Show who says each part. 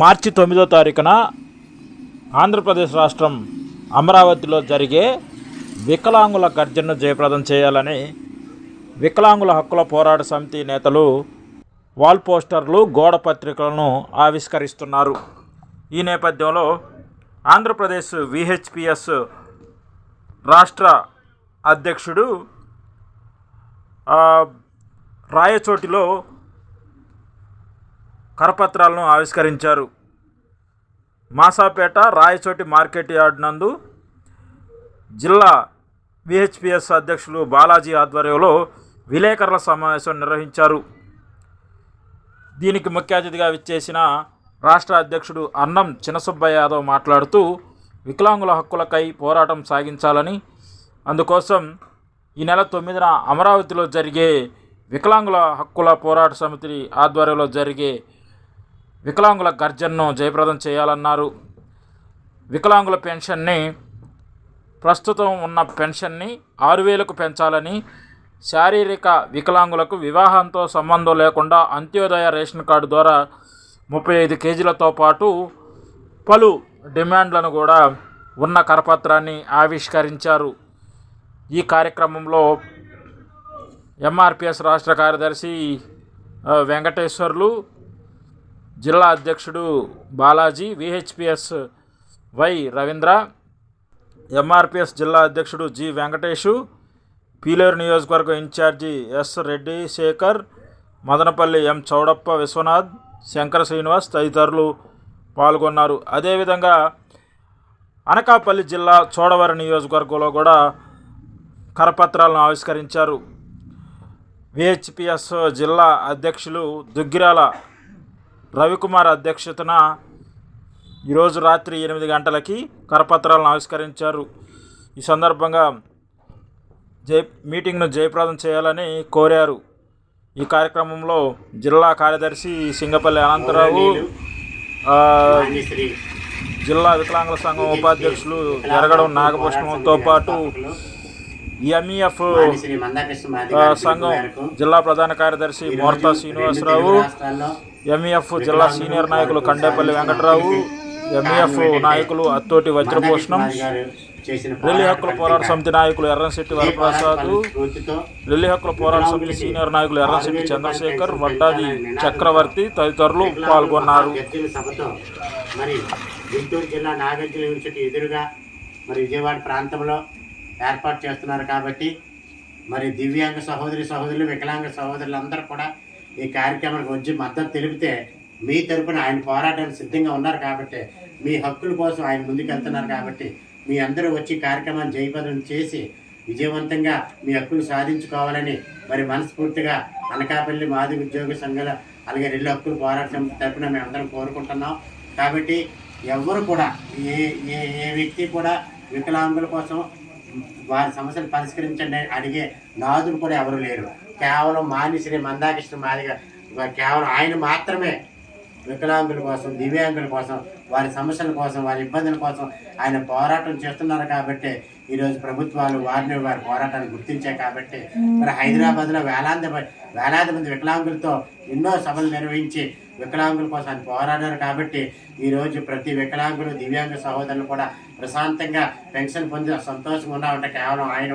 Speaker 1: మార్చి తొమ్మిదో తారీఖున ఆంధ్రప్రదేశ్ రాష్ట్రం అమరావతిలో జరిగే వికలాంగుల గర్జనను జయప్రదం చేయాలని వికలాంగుల హక్కుల పోరాట సమితి నేతలు వాల్ పోస్టర్లు గోడ పత్రికలను ఆవిష్కరిస్తున్నారు. ఈ నేపథ్యంలో ఆంధ్రప్రదేశ్ విహెచ్పిఎస్ రాష్ట్ర అధ్యక్షుడు రాయచోటిలో కరపత్రాలను ఆవిష్కరించారు. మాసాపేట రాయచోటి మార్కెట్ యార్డ్ నందు జిల్లా విహెచ్పిఎస్ అధ్యక్షులు బాలాజీ ఆధ్వర్యంలో విలేకరుల సమావేశం నిర్వహించారు. దీనికి ముఖ్య అతిథిగా విచ్చేసిన రాష్ట్ర అధ్యక్షుడు అన్నం చిన్నసుబ్బయ్య యాదవ్ మాట్లాడుతూ వికలాంగుల హక్కులకై పోరాటం సాగించాలని అందుకోసం ఈ నెల తొమ్మిదిన అమరావతిలో జరిగే వికలాంగుల హక్కుల పోరాట సమితి ఆధ్వర్యంలో జరిగే వికలాంగుల గర్జన్ను జయప్రదం చేయాలన్నారు. వికలాంగుల పెన్షన్ని ప్రస్తుతం ఉన్న పెన్షన్ని ఆరు వేలకు పెంచాలని శారీరక వికలాంగులకు వివాహంతో సంబంధం లేకుండా అంత్యోదయ రేషన్ కార్డు ద్వారా ముప్పై ఐదు కేజీలతో పాటు పలు డిమాండ్లను కూడా ఉన్న కరపత్రాన్ని ఆవిష్కరించారు. ఈ కార్యక్రమంలో ఎంఆర్పిఎస్ రాష్ట్ర కార్యదర్శి వెంకటేశ్వర్లు జిల్లా అధ్యక్షుడు Balaji VHPS Y Ravindra MRPS జిల్లా అధ్యక్షుడు జి వెంకటేషు పీలేరు నియోజకవర్గ incharge S Reddy Shekar Madanapalle M Chowdappa Vishwanath Shankara Srinivas తదితరులు పాల్గొన్నారు. అదేవిధంగా అనకాపల్లి జిల్లా చోడవరం నియోజకవర్గంలో కూడా కరపత్రాలను ఆవిష్కరించారు. విహెచ్పిఎస్ జిల్లా అధ్యక్షులు దుగ్గిరాల రవికుమార్ అధ్యక్షతన ఈరోజు రాత్రి ఎనిమిది గంటలకి కరపత్రాలను ఆవిష్కరించారు. ఈ సందర్భంగా జై మీటింగ్ను జయప్రదం చేయాలని కోరారు. ఈ కార్యక్రమంలో జిల్లా కార్యదర్శి సింగపల్లి అనంతరావు జిల్లా వికలాంగుల సంఘం ఉపాధ్యక్షులు ఎరగడం నాగభూషణంతో పాటు ఎంఈఎఫ్
Speaker 2: గారి
Speaker 1: సంఘం జిల్లా ప్రధాన కార్యదర్శి మోర్తా శ్రీనివాసరావు ఎంఈఎఫ్ జిల్లా సీనియర్ నాయకులు కండేపల్లి వెంకటరావు ఎంఈఎఫ్ నాయకులు అత్తోటి వజ్రభూషణం ఢిల్లీ హక్కుల పోరాట సమితి నాయకులు ఎర్రంశెట్టి వరప్రసాద్ ఢిల్లీ హక్కుల పోరాట సమితి సీనియర్ నాయకులు ఎర్రంశెట్టి చంద్రశేఖర్ వడ్డాది చక్రవర్తి తదితరులు పాల్గొన్నారు.
Speaker 2: మరి గుంటూరు జిల్లా నాగార్జున యూనివర్సిటీ ఎదురుగా మరి విజయవాడ ప్రాంతంలో ఏర్పాటు చేస్తున్నారు కాబట్టి మరి దివ్యాంగ సహోదరి సహోదరులు వికలాంగ సహోదరులందరూ కూడా ఈ కార్యక్రమానికి వచ్చి మద్దతు తెలిపితే మీ తరపున ఆయన పోరాటానికి సిద్ధంగా ఉన్నారు కాబట్టి మీ హక్కుల కోసం ఆయన ముందుకెళ్తున్నారు కాబట్టి మీ అందరూ వచ్చి కార్యక్రమాన్ని జయపదం చేసి విజయవంతంగా మీ హక్కులు సాధించుకోవాలని మరి మనస్ఫూర్తిగా అనకాపల్లి మాది ఉద్యోగ సంఘాల అలాగే రెండు హక్కులు పోరాట సమితి తరపున మేము అందరం కోరుకుంటున్నాం. కాబట్టి ఎవరు కూడా ఏ ఏ ఏ వ్యక్తి కూడా వికలాంగుల కోసం వారి సమస్యలు పరిష్కరించండి అని అడిగే నాదులు కూడా ఎవరు లేరు. కేవలం మాని శ్రీ మందాకృష్ణ మాదిగా కేవలం ఆయన మాత్రమే వికలాంగుల కోసం దివ్యాంగుల కోసం వారి సమస్యల కోసం వారి ఇబ్బందుల కోసం ఆయన పోరాటం చేస్తున్నారు కాబట్టి ఈరోజు ప్రభుత్వాలు వారిని వారి పోరాటాన్ని గుర్తించాయి కాబట్టి. మరి హైదరాబాద్లో వేలాది వేలాది మంది వికలాంగులతో ఎన్నో సభలు నిర్వహించి వికలాంగుల కోసం ఆయన పోరాడారు కాబట్టి ఈరోజు ప్రతి వికలాంగులు దివ్యాంగ సహోదరులు కూడా ప్రశాంతంగా పెన్షన్ పొంది సంతోషంగా ఉన్నామంటే కేవలం ఆయన